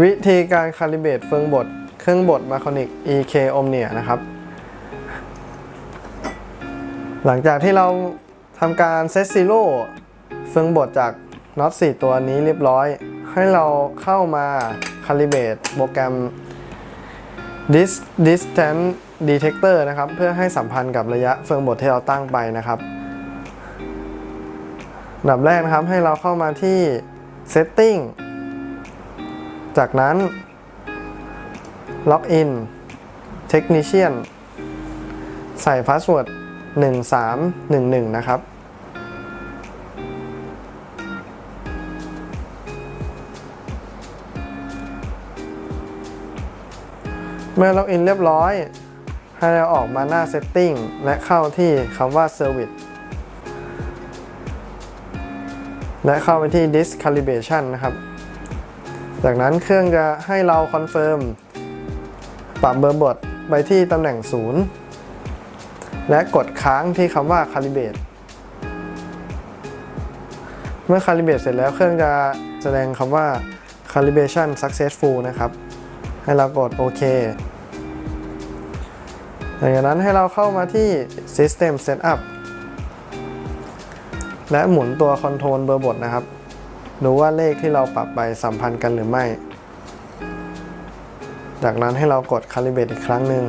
วิธีการคาลิเบตเฟืองบดเครื่องบดมาคอนิก EK Omnia นะครับ หลังจากที่เราทำการเซตซีโร่เฟืองบดจากน็อต4ตัวนี้เรียบร้อย ให้เราเข้ามาคาลิเบตโปรแกรม Dis Distance Detector นะครับ เพื่อให้สัมพันธ์กับระยะเฟืองบดที่เราตั้งไปนะครับอันดับแรกนะครับให้เราเข้ามาที่ Setting จากนั้น Login Technician ใส่พาสเวิร์ด1311 นะครับ เมื่อล็อกอินเรียบร้อย ให้เราออกมาหน้า Setting และเข้าที่คำว่า Service และเข้าไปที่ Discalibration นะครับ จากนั้นเครื่องจะให้เราคอนเฟิร์มปรับเบอร์บทไปที่ตำแหน่ง 0 และกดค้างที่คำว่า Calibrate เมื่อ Calibrate เสร็จแล้วเครื่องจะแสดงคำว่า Calibration Successful นะครับ ให้เรากดโอเคหลังจากนั้นให้เราเข้ามาที่ System Setup และหมุนตัวคอนโทรลเบอร์บทนะครับ ดูว่าเลขที่เราปรับไปสัมพันธ์กันหรือไม่ จากนั้นให้เรากด Calibrate อีกครั้งหนึ่ง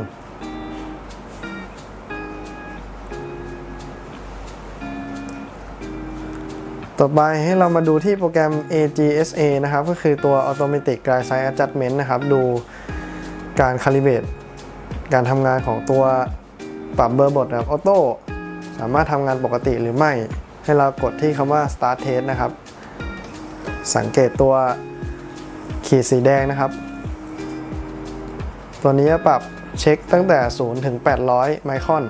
ต่อไปให้เรามาดูที่โปรแกรม AGSA นะครับ ก็คือตัว Automatic Guide Size Adjustment นะครับ ดูการ Calibrate การทำงานของตัวปรับเบอร์บทแบบออโต้สามารถทำงานปกติหรือไม่ ให้เรากดที่คำว่า Start Test นะครับ สังเกตตัวขีดสีแดงนะครับ ตัวนี้จะปรับเช็คตั้งแต่ 0 ถึง 800 ไมครอน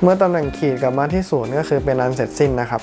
เมื่อตำแหน่งขีดกลับมาที่ศูนย์ก็คือเป็นอันเสร็จสิ้นนะครับ